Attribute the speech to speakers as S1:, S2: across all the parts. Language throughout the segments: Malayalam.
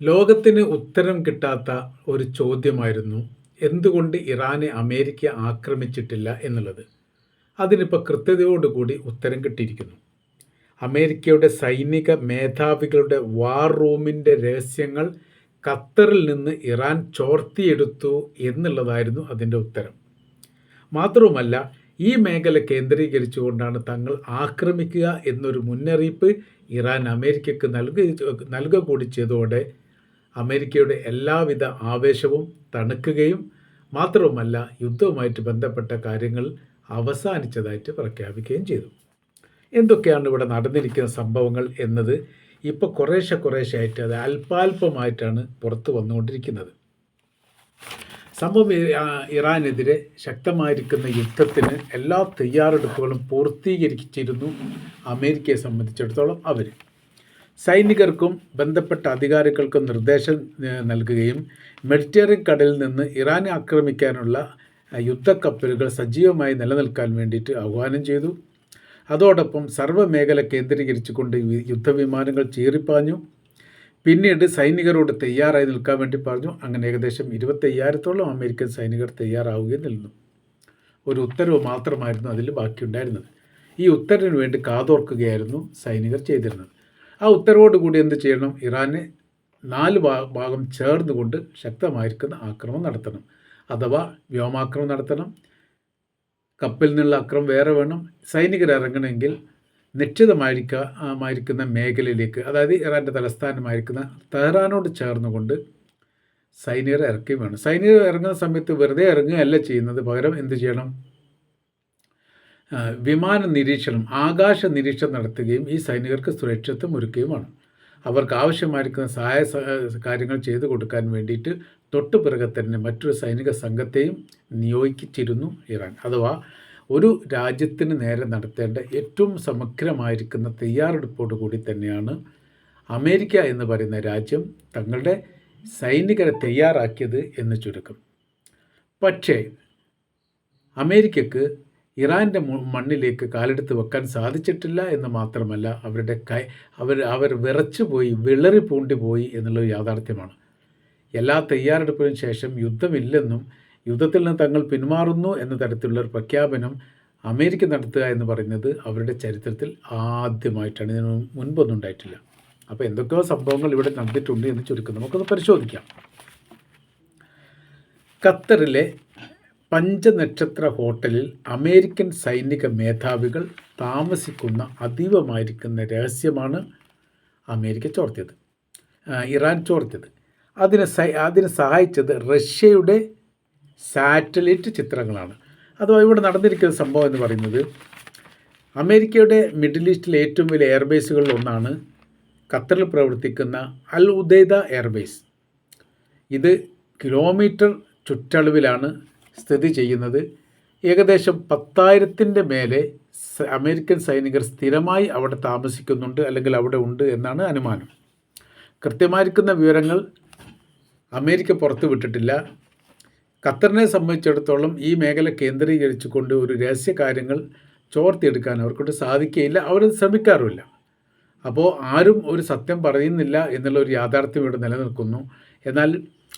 S1: ലോകത്തിന് ഉത്തരം കിട്ടാത്ത ഒരു ചോദ്യമായിരുന്നു എന്തുകൊണ്ട് ഇറാനെ അമേരിക്ക ആക്രമിച്ചിട്ടില്ല എന്നുള്ളത്. അതിനിപ്പോൾ കൃത്യതയോടുകൂടി ഉത്തരം കിട്ടിയിരിക്കുന്നു. അമേരിക്കയുടെ സൈനിക മേധാവികളുടെ വാർ റൂമിന്റെ രഹസ്യങ്ങൾ ഖത്തറിൽ നിന്ന് ഇറാൻ ചോർത്തിയെടുത്തു എന്നുള്ളതായിരുന്നു അതിന്റെ ഉത്തരം. മാത്രവുമല്ല ഈ മേഖല കേന്ദ്രീകരിച്ചുകൊണ്ടാണ് തങ്ങൾ ആക്രമിക്കുക എന്നൊരു മുന്നറിയിപ്പ് ഇറാൻ അമേരിക്കക്ക് നൽകുക നൽകുക കൂടി ചെയ്തതോടെ അമേരിക്കയുടെ എല്ലാവിധ ആവേശവും തണുക്കുകയും മാത്രവുമല്ല യുദ്ധവുമായിട്ട് ബന്ധപ്പെട്ട കാര്യങ്ങൾ അവസാനിച്ചതായിട്ട് പ്രഖ്യാപിക്കുകയും ചെയ്തു. എന്തൊക്കെയാണ് ഇവിടെ നടന്നിരിക്കുന്ന സംഭവങ്ങൾ എന്നത് ഇപ്പോൾ കുറേശ്ശെ കുറേശ്ശെ ആയിട്ട് അത് അല്പാൽപമായിട്ടാണ് പുറത്തു വന്നുകൊണ്ടിരിക്കുന്നത്. സംഭവം ഇറാനെതിരെ ശക്തമായിരിക്കുന്ന യുദ്ധത്തിന് എല്ലാ തയ്യാറെടുപ്പുകളും പൂർത്തീകരിച്ചിരുന്നു അമേരിക്കയെ സംബന്ധിച്ചിടത്തോളം അവർ സൈനികർക്കും ബന്ധപ്പെട്ട അധികാരികൾക്കും നിർദ്ദേശം നൽകുകയും മെഡിറ്ററേനിയൻ കടലിൽ നിന്ന് ഇറാൻ ആക്രമിക്കാനുള്ള യുദ്ധക്കപ്പലുകൾ സജീവമായി നിലനിൽക്കാൻ വേണ്ടിയിട്ട് ആഹ്വാനം ചെയ്തു. അതോടൊപ്പം സർവമേഖല കേന്ദ്രീകരിച്ചുകൊണ്ട് യുദ്ധവിമാനങ്ങൾ ചീറിപ്പാഞ്ഞു. പിന്നീട് സൈനികരോട് തയ്യാറായി നിൽക്കാൻ വേണ്ടി പറഞ്ഞു. അങ്ങനെ ഏകദേശം ഇരുപത്തയ്യായിരത്തോളം അമേരിക്കൻ സൈനികർ തയ്യാറാവുകയും നിന്നു. ഒരു ഉത്തരവ് മാത്രമായിരുന്നു അതിൽ ബാക്കിയുണ്ടായിരുന്നത്. ഈ ഉത്തരവിന് വേണ്ടി കാതോർക്കുകയായിരുന്നു സൈനികർ ചെയ്തിരുന്നത്. ആ ഉത്തരവോടുകൂടി എന്ത് ചെയ്യണം? ഇറാന് നാല് ഭാഗം ചേർന്നുകൊണ്ട് ശക്തമായിരിക്കുന്ന ആക്രമണം നടത്തണം. അഥവാ വ്യോമാക്രമണം നടത്തണം. കപ്പിൽ നിന്നുള്ള അക്രമം വേറെ വേണം. സൈനികർ ഇറങ്ങണമെങ്കിൽ നിശ്ചിതമായിരിക്കുന്ന മേഖലയിലേക്ക് അതായത് ഇറാന്റെ തലസ്ഥാനമായിരിക്കുന്ന തെഹ്റാനോട് ചേർന്നുകൊണ്ട് സൈനികർ ഇറക്കുകയും വേണം. സൈനികർ ഇറങ്ങുന്ന സമയത്ത് വെറുതെ ഇറങ്ങുകയല്ല ചെയ്യുന്നത്. പകരം എന്ത് ചെയ്യണം? വിമാന നിരീക്ഷണം ആകാശ നിരീക്ഷണം നടത്തുകയും ഈ സൈനികർക്ക് സുരക്ഷിതത്വം ഒരുക്കുകയുമാണ്. അവർക്ക് ആവശ്യമായിരിക്കുന്ന സഹായ കാര്യങ്ങൾ ചെയ്തു കൊടുക്കാൻ വേണ്ടിയിട്ട് തൊട്ടുപിറകെ തന്നെ മറ്റൊരു സൈനിക സംഘത്തെയും നിയോഗിച്ചിരുന്നു ഇറാൻ. അഥവാ ഒരു രാജ്യത്തിന് നേരെ നടത്തേണ്ട ഏറ്റവും സമഗ്രമായിരിക്കുന്ന തയ്യാറെടുപ്പോടു കൂടി തന്നെയാണ് അമേരിക്ക എന്ന് പറയുന്ന രാജ്യം തങ്ങളുടെ സൈനികരെ തയ്യാറാക്കിയത് എന്ന് ചുരുക്കം. പക്ഷേ അമേരിക്കക്ക് ഇറാന്റെ മണ്ണിലേക്ക് കാലെടുത്ത് വെക്കാൻ സാധിച്ചിട്ടില്ല എന്ന് മാത്രമല്ല അവരുടെ കൈ അവർ അവർ വിറച്ചു പോയി വിളറി പൂണ്ടി പോയി എന്നുള്ളത് യാഥാർത്ഥ്യമാണ്. എല്ലാ തയ്യാറെടുപ്പിനും ശേഷം യുദ്ധമില്ലെന്നും യുദ്ധത്തിൽ നിന്ന് തങ്ങൾ പിന്മാറുന്നു എന്ന തരത്തിലുള്ള ഒരു പ്രഖ്യാപനം അമേരിക്ക നടത്തുക എന്ന് പറയുന്നത് അവരുടെ ചരിത്രത്തിൽ ആദ്യമായിട്ടാണ്. ഇതിന് മുൻപൊന്നും ഉണ്ടായിട്ടില്ല. അപ്പോൾ എന്തൊക്കെയോ സംഭവങ്ങൾ ഇവിടെ നടന്നിട്ടുണ്ട് എന്ന് ചുരുക്കം നമുക്കൊന്ന് പരിശോധിക്കാം. ഖത്തറിലെ പഞ്ചനക്ഷത്ര ഹോട്ടലിൽ അമേരിക്കൻ സൈനിക മേധാവികൾ താമസിക്കുന്ന അതീവമായിരിക്കുന്ന രഹസ്യമാണ് അമേരിക്ക ചോർത്തിയത്. ഇറാൻ ചോർത്തിയത്. അതിനെ അതിനെ സഹായിച്ചത് റഷ്യയുടെ സാറ്റലൈറ്റ് ചിത്രങ്ങളാണ്. അഥവാ ഇവിടെ നടന്നിരിക്കുന്ന സംഭവം എന്ന് പറയുന്നത് അമേരിക്കയുടെ മിഡിൽ ഈസ്റ്റിലെ ഏറ്റവും വലിയ എയർബേസുകളിൽ ഒന്നാണ് ഖത്തറിൽ പ്രവർത്തിക്കുന്ന അൽ ഉദൈദ എയർബേസ്. ഇത് കിലോമീറ്റർ ചുറ്റളവിലാണ് സ്ഥിതി ചെയ്യുന്നത്. ഏകദേശം പത്തായിരത്തിന്റെ മേലെ അമേരിക്കൻ സൈനികർ സ്ഥിരമായി അവിടെ താമസിക്കുന്നുണ്ട് അല്ലെങ്കിൽ അവിടെ ഉണ്ട് എന്നാണ് അനുമാനം. കൃത്യമായിരിക്കുന്ന വിവരങ്ങൾ അമേരിക്ക പുറത്തുവിട്ടിട്ടില്ല ഖത്തറിനെ സംബന്ധിച്ചിടത്തോളം ഈ മേഖല കേന്ദ്രീകരിച്ചുകൊണ്ട് ഒരു രഹസ്യ കാര്യങ്ങൾ ചോർത്തിയെടുക്കാൻ അവർക്കൊണ്ട് സാധിക്കുകയില്ല. അവർ ശ്രമിക്കാറുമില്ല. അപ്പോൾ ആരും ഒരു സത്യം പറയുന്നില്ല എന്നുള്ള ഒരു യാഥാർത്ഥ്യം ഇവിടെ നിലനിൽക്കുന്നു. എന്നാൽ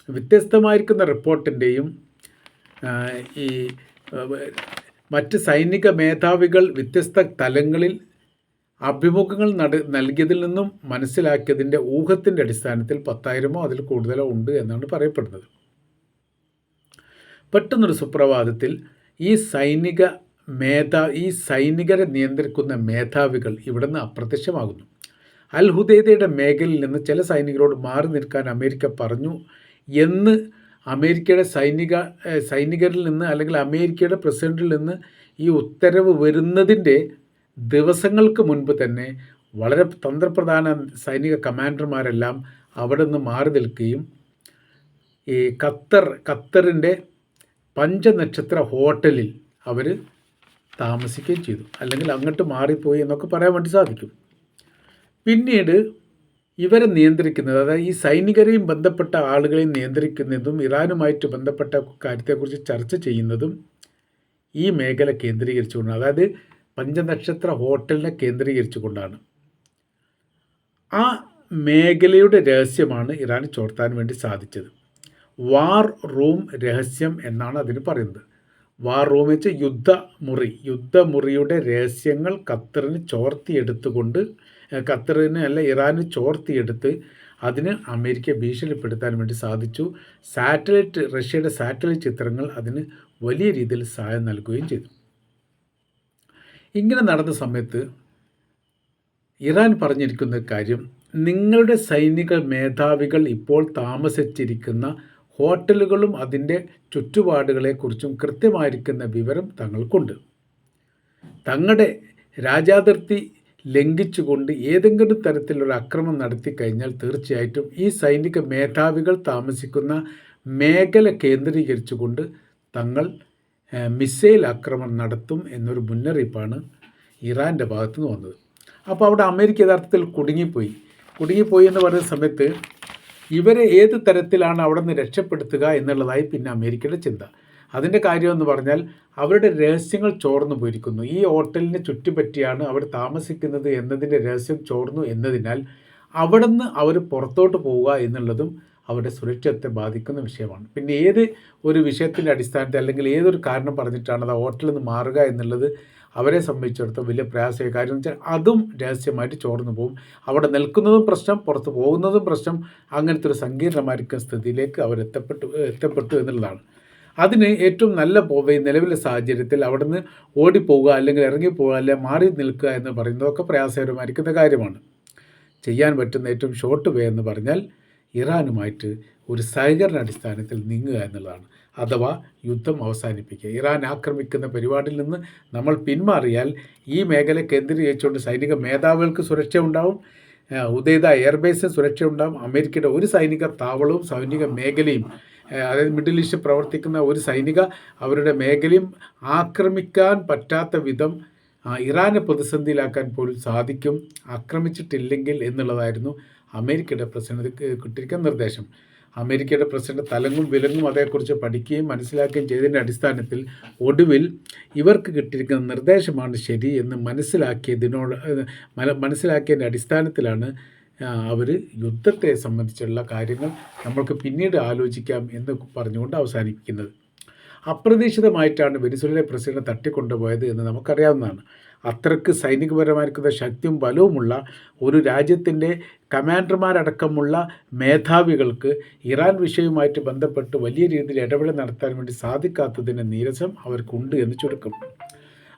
S1: വ്യത്യസ്തമായിരിക്കുന്ന റിപ്പോർട്ടിന്റെയും ഈ മറ്റ് സൈനിക മേധാവികൾ വ്യത്യസ്ത തലങ്ങളിൽ അഭിമുഖങ്ങൾ നട നൽകിയതിൽ നിന്നും മനസ്സിലാക്കിയതിന്റെ ഊഹത്തിന്റെ അടിസ്ഥാനത്തിൽ പത്തായിരമോ അതിൽ കൂടുതലോ ഉണ്ട് എന്നാണ് പറയപ്പെടുന്നത്. പെട്ടെന്നൊരു സുപ്രഭാതത്തിൽ ഈ സൈനിക മേധാ ഈ സൈനികരെ നിയന്ത്രിക്കുന്ന മേധാവികൾ ഇവിടുന്ന് അപ്രത്യക്ഷമാകുന്നു. അൽ ഹുദൈദയുടെ മേഖലയിൽ നിന്ന് ചില സൈനികരോട് മാറി നിൽക്കാൻ അമേരിക്ക പറഞ്ഞു എന്ന് അമേരിക്കയുടെ സൈനിക സൈനികരിൽ നിന്ന് അല്ലെങ്കിൽ അമേരിക്കയുടെ പ്രസിഡന്റിൽ നിന്ന് ഈ ഉത്തരവ് വരുന്നതിന്റെ ദിവസങ്ങൾക്ക് മുൻപ് തന്നെ വളരെ തന്ത്രപ്രധാന സൈനിക കമാൻഡർമാരെല്ലാം അവിടെ നിന്ന് മാറി നിൽക്കുകയും ഈ ഖത്തർ ഖത്തറിന്റെ പഞ്ചനക്ഷത്ര ഹോട്ടലിൽ അവർ താമസിക്കുകയും ചെയ്തു. അല്ലെങ്കിൽ അങ്ങോട്ട് മാറിപ്പോയി എന്നൊക്കെ പറയാൻ വേണ്ടി സാധിക്കും. പിന്നീട് ഇവരെ നിയന്ത്രിക്കുന്നത് അതായത് ഈ സൈനികരെയും ബന്ധപ്പെട്ട ആളുകളെയും നിയന്ത്രിക്കുന്നതും ഇറാനുമായിട്ട് ബന്ധപ്പെട്ട കാര്യത്തെക്കുറിച്ച് ചർച്ച ചെയ്യുന്നതും ഈ മേഖല കേന്ദ്രീകരിച്ചുകൊണ്ടാണ്. അതായത് പഞ്ചനക്ഷത്ര ഹോട്ടലിനെ കേന്ദ്രീകരിച്ചുകൊണ്ടാണ്. ആ മേഖലയുടെ രഹസ്യമാണ് ഇറാൻ ചോർത്താൻ വേണ്ടി സാധിച്ചത്. വാർ റൂം രഹസ്യം എന്നാണ് അതിന് പറയുന്നത്. വാർ റൂം വെച്ച് യുദ്ധമുറി. യുദ്ധമുറിയുടെ രഹസ്യങ്ങൾ ഖത്തറിന് ചോർത്തിയെടുത്തുകൊണ്ട് ഖത്തറിന് അല്ല ഇറാന് ചോർത്തിയെടുത്ത് അതിന് അമേരിക്ക ഭീഷണിപ്പെടുത്താൻ വേണ്ടി സാധിച്ചു. സാറ്റലൈറ്റ് റഷ്യയുടെ സാറ്റലൈറ്റ് ചിത്രങ്ങൾ അതിന് വലിയ രീതിയിൽ സഹായം നൽകുകയും ചെയ്തു. ഇങ്ങനെ നടന്ന സമയത്ത് ഇറാൻ പറഞ്ഞിരിക്കുന്ന കാര്യം നിങ്ങളുടെ സൈനിക മേധാവികൾ ഇപ്പോൾ താമസിച്ചിരിക്കുന്ന ഹോട്ടലുകളും അതിന്റെ ചുറ്റുപാടുകളെക്കുറിച്ചും കൃത്യമായിരിക്കുന്ന വിവരം തങ്ങൾക്കുണ്ട്. തങ്ങളുടെ രാജാതിർത്തി ലംഘിച്ചുകൊണ്ട് ഏതെങ്കിലും തരത്തിലുള്ള അക്രമം നടത്തി കഴിഞ്ഞാൽ തീർച്ചയായിട്ടും ഈ സൈനിക മേധാവികൾ താമസിക്കുന്ന മേഖല കേന്ദ്രീകരിച്ചുകൊണ്ട് തങ്ങൾ മിസൈൽ ആക്രമണം നടത്തും എന്നൊരു മുന്നറിയിപ്പാണ് ഇറാന്റെ ഭാഗത്തു നിന്ന് വന്നത്. അപ്പോൾ അവിടെ അമേരിക്ക യഥാർത്ഥത്തിൽ കുടുങ്ങിപ്പോയി. കുടുങ്ങിപ്പോയി എന്ന് പറയുന്ന സമയത്ത് ഇവരെ ഏത് തരത്തിലാണ് അവിടെ നിന്ന് രക്ഷപ്പെടുത്തുക എന്നുള്ളതായി പിന്നെ അമേരിക്കയുടെ ചിന്ത. അതിന്റെ കാര്യമെന്ന് പറഞ്ഞാൽ അവരുടെ രഹസ്യങ്ങൾ ചോർന്നു പോയിരിക്കുന്നു. ഈ ഹോട്ടലിനെ ചുറ്റിപ്പറ്റിയാണ് അവർ താമസിക്കുന്നത് എന്നതിന്റെ രഹസ്യം ചോർന്നു എന്നതിനാൽ അവിടെ നിന്ന് അവർ പുറത്തോട്ട് പോവുക എന്നുള്ളതും അവരുടെ സുരക്ഷത്തെ ബാധിക്കുന്ന വിഷയമാണ്. പിന്നെ ഏത് ഒരു വിഷയത്തിന്റെ അടിസ്ഥാനത്തിൽ അല്ലെങ്കിൽ ഏതൊരു കാരണം പറഞ്ഞിട്ടാണ് അത് ഹോട്ടലിൽ നിന്ന് മാറുക എന്നുള്ളത് അവരെ സംബന്ധിച്ചിടത്തോളം വലിയ പ്രയാസമായ കാര്യം എന്ന് വെച്ചാൽ അതും രഹസ്യമായിട്ട് ചോർന്നു പോകും അവിടെ നിൽക്കുന്നതും പ്രശ്നം പുറത്ത് പോകുന്നതും പ്രശ്നം അങ്ങനത്തെ ഒരു സങ്കീർണമായിരിക്കുന്ന സ്ഥിതിയിലേക്ക് അവർ എത്തപ്പെട്ടു എത്തപ്പെട്ടു എന്നുള്ളതാണ്. അതിന് ഏറ്റവും നല്ല പോവ നിലവിലെ സാഹചര്യത്തിൽ അവിടുന്ന് ഓടിപ്പോവുക അല്ലെങ്കിൽ ഇറങ്ങിപ്പോവുക അല്ലെങ്കിൽ മാറി നിൽക്കുക എന്ന് പറയുന്നതൊക്കെ പ്രയാസകരമായിരിക്കുന്ന കാര്യമാണ്. ചെയ്യാൻ പറ്റുന്ന ഏറ്റവും ഷോർട്ട് വേ എന്ന് പറഞ്ഞാൽ ഇറാനുമായിട്ട് ഒരു സഹകരണ അടിസ്ഥാനത്തിൽ നീങ്ങുക എന്നുള്ളതാണ്. അഥവാ യുദ്ധം അവസാനിപ്പിക്കുക. ഇറാൻ ആക്രമിക്കുന്ന പരിപാടിയിൽ നിന്ന് നമ്മൾ പിന്മാറിയാൽ ഈ മേഖല കേന്ദ്രീകരിച്ചുകൊണ്ട് സൈനിക മേധാവികൾക്ക് സുരക്ഷ ഉണ്ടാവും. ഉദയത എയർബേസിന് സുരക്ഷ ഉണ്ടാവും. അമേരിക്കയുടെ ഒരു സൈനിക താവളവും സൈനിക മേഖലയും അതായത് മിഡിൽ ഈസ്റ്റ് പ്രവർത്തിക്കുന്ന ഒരു സൈനിക അവരുടെ മേഖലയും ആക്രമിക്കാൻ പറ്റാത്ത വിധം ഇറാനെ പ്രതിസന്ധിയിലാക്കാൻ പോലും സാധിക്കും ആക്രമിച്ചിട്ടില്ലെങ്കിൽ എന്നുള്ളതായിരുന്നു അമേരിക്കയുടെ പ്രസിഡന്റ് കിട്ടിയിരിക്കുന്ന നിർദ്ദേശം. അമേരിക്കയുടെ പ്രസിഡന്റ് തലങ്ങും വിലങ്ങും അതേക്കുറിച്ച് പഠിക്കുകയും മനസ്സിലാക്കുകയും ചെയ്തതിന്റെ അടിസ്ഥാനത്തിൽ ഒടുവിൽ ഇവർക്ക് കിട്ടിയിരിക്കുന്ന നിർദ്ദേശമാണ് ശരി എന്ന് മനസ്സിലാക്കിയതിനോട് മനസ്സിലാക്കിയതിന്റെ അടിസ്ഥാനത്തിലാണ് അവർ യുദ്ധത്തെ സംബന്ധിച്ചുള്ള കാര്യങ്ങൾ നമ്മൾക്ക് പിന്നീട് ആലോചിക്കാം എന്ന് പറഞ്ഞുകൊണ്ട് അവസാനിപ്പിക്കുന്നത്. അപ്രതീക്ഷിതമായിട്ടാണ് വെനിസുലയിലെ പ്രസിഡന്റ് തട്ടിക്കൊണ്ടുപോയത് എന്ന് നമുക്കറിയാവുന്നതാണ്. അത്രയ്ക്ക് സൈനികപരമായിരിക്കുന്ന ശക്തിയും ബലവുമുള്ള ഒരു രാജ്യത്തിന്റെ കമാൻഡർമാരടക്കമുള്ള മേധാവികൾക്ക് ഇറാൻ വിഷയവുമായിട്ട് ബന്ധപ്പെട്ട് വലിയ രീതിയിൽ ഇടപെടൽ നടത്താൻ വേണ്ടി സാധിക്കാത്തതിന്റെ നീരസം അവർക്കുണ്ട് എന്ന് ചുരുക്കം.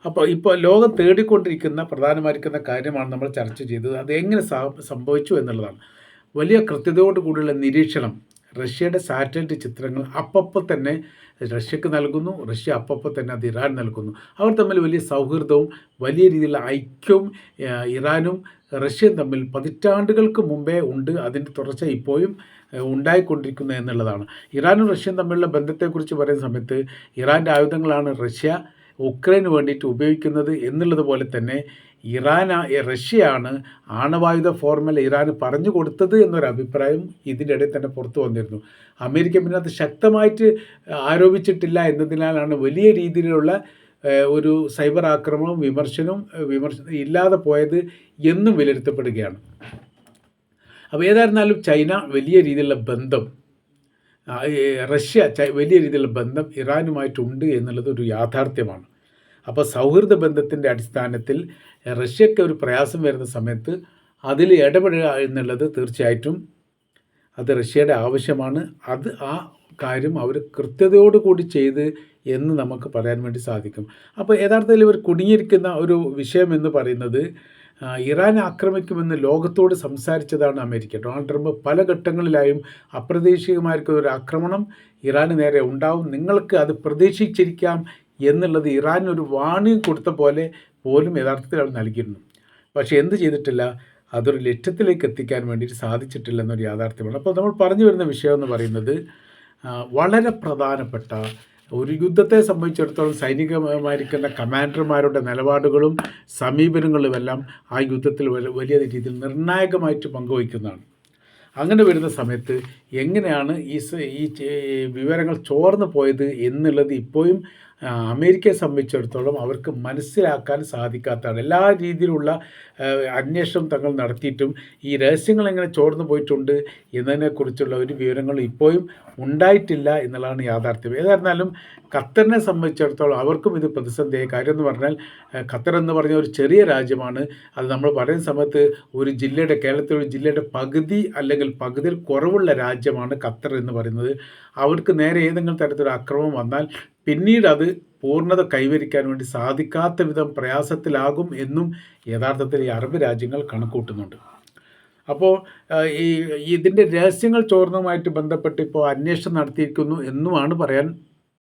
S1: അപ്പോൾ ഇപ്പോൾ ലോകം തേടിക്കൊണ്ടിരിക്കുന്ന പ്രധാനമായിരിക്കുന്ന കാര്യമാണ് നമ്മൾ ചർച്ച ചെയ്തത്. അത് എങ്ങനെ സംഭവിച്ചു എന്നുള്ളതാണ്. വലിയ കൃത്യതയോട് കൂടിയുള്ള നിരീക്ഷണം. റഷ്യയുടെ സാറ്റലൈറ്റ് ചിത്രങ്ങൾ അപ്പപ്പോൾ തന്നെ റഷ്യക്ക് നൽകുന്നു റഷ്യ അപ്പപ്പോൾ തന്നെ അത് ഇറാൻ നൽകുന്നു. അവർ തമ്മിൽ വലിയ സൗഹൃദവും വലിയ രീതിയിലുള്ള ഐക്യവും ഇറാനും റഷ്യയും തമ്മിൽ പതിറ്റാണ്ടുകൾക്ക് മുമ്പേ ഉണ്ട്. അതിന്റെ തുടർച്ച ഇപ്പോഴും ഉണ്ടായിക്കൊണ്ടിരിക്കുന്നു എന്നുള്ളതാണ്. ഇറാനും റഷ്യയും തമ്മിലുള്ള ബന്ധത്തെക്കുറിച്ച് പറയുന്ന സമയത്ത് ഇറാന്റെ ആയുധങ്ങളാണ് റഷ്യ. ഉക്രൈന് വേണ്ടിയിട്ട് ഉപയോഗിക്കുന്നത് എന്നുള്ളത് പോലെ തന്നെ ഇറാൻ റഷ്യയാണ് ആണവായുധ ഫോർമുല ഇറാന് പറഞ്ഞു കൊടുത്തത് എന്നൊരു അഭിപ്രായം ഇതിന്റെ ഇടയിൽ തന്നെ പുറത്തു വന്നിരുന്നു. അമേരിക്ക പിന്നെ അത് ശക്തമായിട്ട് ആരോപിച്ചിട്ടില്ല എന്നതിനാലാണ് വലിയ രീതിയിലുള്ള ഒരു സൈബർ ആക്രമണവും വിമർശനവും വിമർശ ഇല്ലാതെ പോയത് എന്നും വിലയിരുത്തപ്പെടുകയാണ്. അപ്പോൾ ഏതായിരുന്നാലും ചൈന വലിയ രീതിയിലുള്ള ബന്ധം റഷ്യ വലിയ രീതിയിലുള്ള ബന്ധം ഇറാനുമായിട്ടുണ്ട് എന്നുള്ളത് ഒരു യാഥാർത്ഥ്യമാണ്. അപ്പോൾ സൗഹൃദ ബന്ധത്തിന്റെ അടിസ്ഥാനത്തിൽ റഷ്യക്ക് ഒരു പ്രയാസം വരുന്ന സമയത്ത് അതിൽ ഇടപെടുക എന്നുള്ളത് തീർച്ചയായിട്ടും അത് റഷ്യയുടെ ആവശ്യമാണ്. അത് ആ കാര്യം അവർ കൃത്യതയോടുകൂടി ചെയ്ത് എന്ന് നമുക്ക് പറയാൻ വേണ്ടി സാധിക്കും. അപ്പോൾ യഥാർത്ഥത്തിൽ ഇവർ കുടുങ്ങിയിരിക്കുന്ന ഒരു വിഷയം എന്ന് പറയുന്നത് ഇറാൻ ആക്രമിക്കുമെന്ന് ലോകത്തോട് സംസാരിച്ചതാണ് അമേരിക്ക. ഡൊണാൾഡ് ട്രംപ് പല ഘട്ടങ്ങളിലായും അപ്രതീക്ഷിതമായിരിക്കുന്ന ഒരു ആക്രമണം ഇറാന് നേരെ ഉണ്ടാവും. നിങ്ങൾക്ക് അത് പ്രതീക്ഷിച്ചിരിക്കാം എന്നുള്ളത് ഇറാൻ ഒരു വാണിംഗ് കൊടുത്ത പോലെ പോലും യഥാർത്ഥത്തിൽ അവർ നൽകിയിരുന്നു. പക്ഷേ എന്ത് ചെയ്തിട്ടില്ല? അതൊരു ലക്ഷ്യത്തിലേക്ക് എത്തിക്കാൻ വേണ്ടിയിട്ട് സാധിച്ചിട്ടില്ല എന്നൊരു യാഥാർത്ഥ്യമാണ്. അപ്പോൾ നമ്മൾ പറഞ്ഞു വരുന്ന വിഷയം എന്ന് പറയുന്നത് വളരെ പ്രധാനപ്പെട്ട ഒരു യുദ്ധത്തെ സംബന്ധിച്ചിടത്തോളം സൈനികമായിരിക്കുന്ന കമാൻഡർമാരുടെ നിലപാടുകളും സമീപനങ്ങളും എല്ലാം ആ യുദ്ധത്തിൽ വലിയ- രീതിയിൽ നിർണായകമായിട്ട് പങ്കുവയ്ക്കുന്നതാണ് അങ്ങനെ വരുന്ന സമയത്ത് എങ്ങനെയാണ് ഈ വിവരങ്ങൾ ചോർന്നു പോയത് എന്നുള്ളത് ഇപ്പോഴും അമേരിക്കയെ സംബന്ധിച്ചിടത്തോളം അവർക്ക് മനസ്സിലാക്കാൻ സാധിക്കാത്തതാണ്. എല്ലാ രീതിയിലുള്ള അന്വേഷണം തങ്ങൾ നടത്തിയിട്ടും ഈ രഹസ്യങ്ങൾ എങ്ങനെ ചോർന്നു പോയിട്ടുണ്ട് എന്നതിനെക്കുറിച്ചുള്ള ഒരു വിവരങ്ങൾ ഇപ്പോഴും ഉണ്ടായിട്ടില്ല എന്നുള്ളതാണ് യാഥാർത്ഥ്യം. ഏതായിരുന്നാലും ഖത്തറിനെ സംബന്ധിച്ചിടത്തോളം അവർക്കും ഇത് പ്രതിസന്ധിയായി കാര്യം എന്ന് പറഞ്ഞാൽ ഖത്തർ എന്ന് പറഞ്ഞ ഒരു ചെറിയ രാജ്യമാണ്. അത് നമ്മൾ പറയുന്ന സമയത്ത് ഒരു ജില്ലയുടെ കേരളത്തിലെ ഒരു ജില്ലയുടെ പകുതി അല്ലെങ്കിൽ പകുതിയിൽ കുറവുള്ള രാജ്യമാണ് ഖത്തർ എന്ന് പറയുന്നത്. അവർക്ക് നേരെ ഏതെങ്കിലും തരത്തിലൊരു അക്രമം വന്നാൽ പിന്നീട് അത് പൂർണത കൈവരിക്കാൻ വേണ്ടി സാധിക്കാത്ത വിധം പ്രയാസത്തിലാകും എന്നും യഥാർത്ഥത്തിൽ ഈ അറബ് രാജ്യങ്ങൾ കണക്കൂട്ടുന്നുണ്ട്. അപ്പോൾ ഈ ഇതിന്റെ രഹസ്യങ്ങൾ ചോർന്നതുമായിട്ട് ബന്ധപ്പെട്ട് ഇപ്പോൾ അന്വേഷണം നടത്തിയിരിക്കുന്നു എന്നുമാണ് പറയാൻ